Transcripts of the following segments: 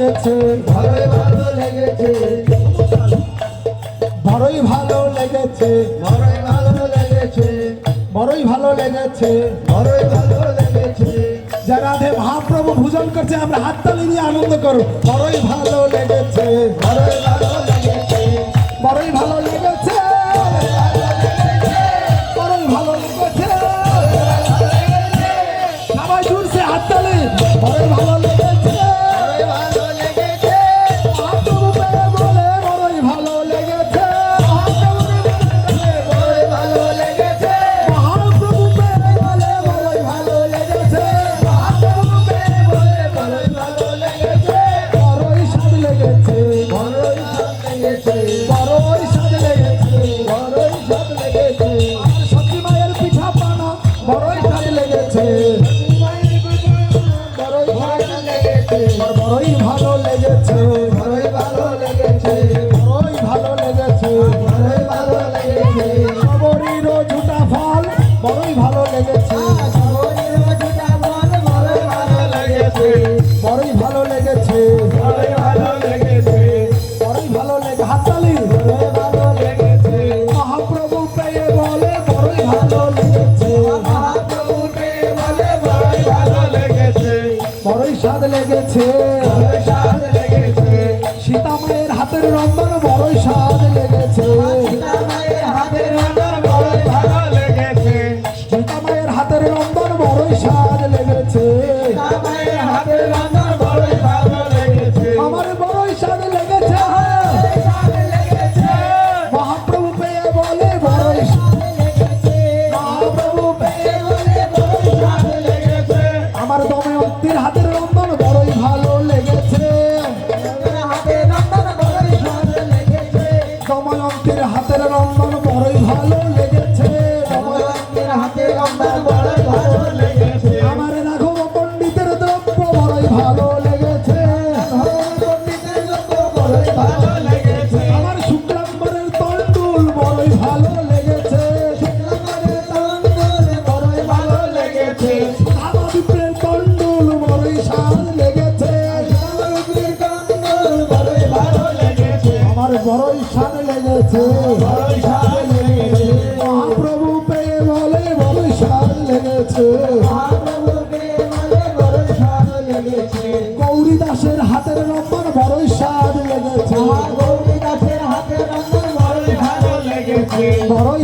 লেগেছে, ভালোই ভালো লেগেছে। বড়ই ভালো লেগেছে, বড়ই ভালো লেগেছে, বড়ই ভালো লেগেছে, বড়ই ভালো লেগেছে। যারা ধে মহাপ্রভু ভূজন করছে, আমরা হাততালি নিয়ে আনন্দ করো। বড়ই ভালো লেগেছে, বড়ই ভালো লেগেছে, বড়ই ভালো লেগেছে। বড়ই ভালো লেগেছে। বড়ই ভালো লেগেছে। বড়ই ভালো লেগেছে। বড়ই ভালো লেগেছে। বড়ই ভালো লেগেছে। বড়ই ভালো লেগেছে। বড়ই স্বাদ লেগেছে। সীতা মায়ের হাতের রন্ধন বড়ই লেগেছে পেয়ে বলে স্বাদ লেগেছে। লেগেছে। গৌরী দাসের হাতের রম্বন বড়ই স্বাদ লেগেছে। গৌরী দাসের হাতে রান্না বড়ই ভালো লেগেছে। বড়ই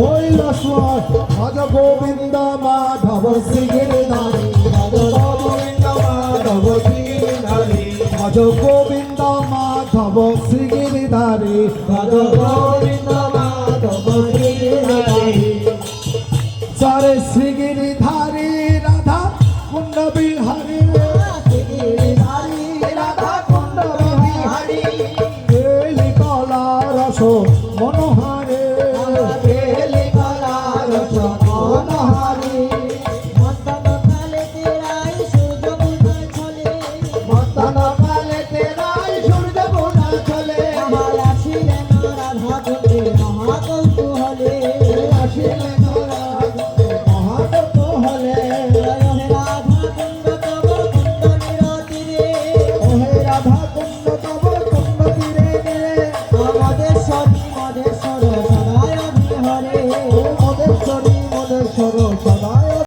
ভজ গোবিন্দ মাধব শ্রীগিরিধারী ভজ গোবিন্দ মাধব শ্রীগিরিধারী ভজ গোবিন্দ